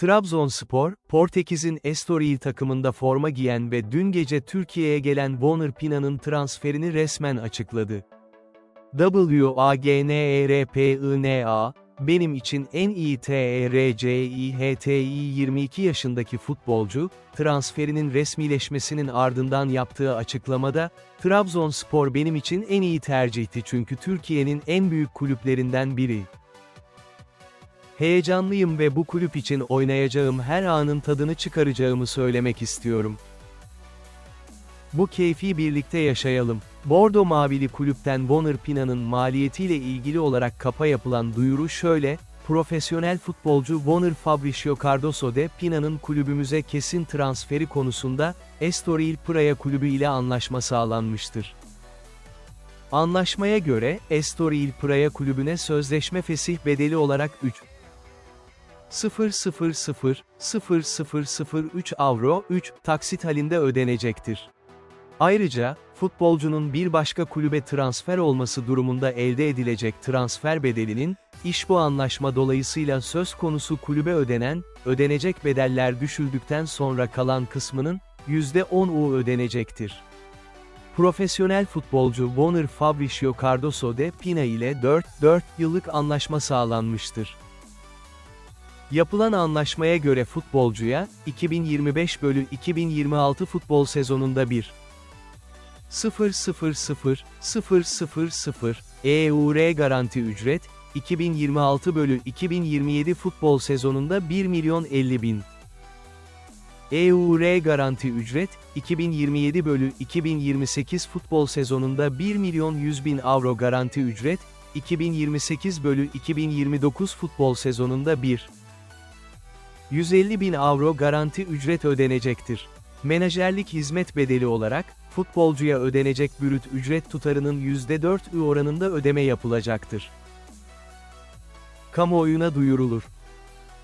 Trabzonspor, Portekiz'in Estoril takımında forma giyen ve dün gece Türkiye'ye gelen Bonner Pina'nın transferini resmen açıkladı. WAGNERPINA, benim için en iyi TRCİHTİ 22 yaşındaki futbolcu, transferinin resmileşmesinin ardından yaptığı açıklamada, Trabzonspor benim için en iyi tercihti çünkü Türkiye'nin en büyük kulüplerinden biri. Heyecanlıyım ve bu kulüp için oynayacağım her anın tadını çıkaracağımı söylemek istiyorum. Bu keyfi birlikte yaşayalım. Bordo Mavili kulüpten Bonner Pina'nın maliyetiyle ilgili olarak kapa yapılan duyuru şöyle, profesyonel futbolcu Bonner Fabricio Cardoso de Pina'nın kulübümüze kesin transferi konusunda, Estoril Praia kulübü ile anlaşma sağlanmıştır. Anlaşmaya göre, Estoril Praia kulübüne sözleşme fesih bedeli olarak 3 0.00.0003 avro 3 taksit halinde ödenecektir. Ayrıca, futbolcunun bir başka kulübe transfer olması durumunda elde edilecek transfer bedelinin, iş bu anlaşma dolayısıyla söz konusu kulübe ödenen, ödenecek bedeller düşüldükten sonra kalan kısmının, %10'u ödenecektir. Profesyonel futbolcu Bonner Fabricio Cardoso de Pina ile 4-4 yıllık anlaşma sağlanmıştır. Yapılan anlaşmaya göre futbolcuya, 2025 bölü 2026 futbol sezonunda bir 000 EUR garanti ücret, 2026 bölü 2027 futbol sezonunda 1 milyon 50 bin. EUR garanti ücret, 2027 bölü 2028 futbol sezonunda 1 milyon 100 bin avro garanti ücret, 2028 bölü 2029 futbol sezonunda 1 150 bin avro garanti ücret ödenecektir. Menajerlik hizmet bedeli olarak, futbolcuya ödenecek bürüt ücret tutarının %4 oranında ödeme yapılacaktır. Kamuoyuna duyurulur.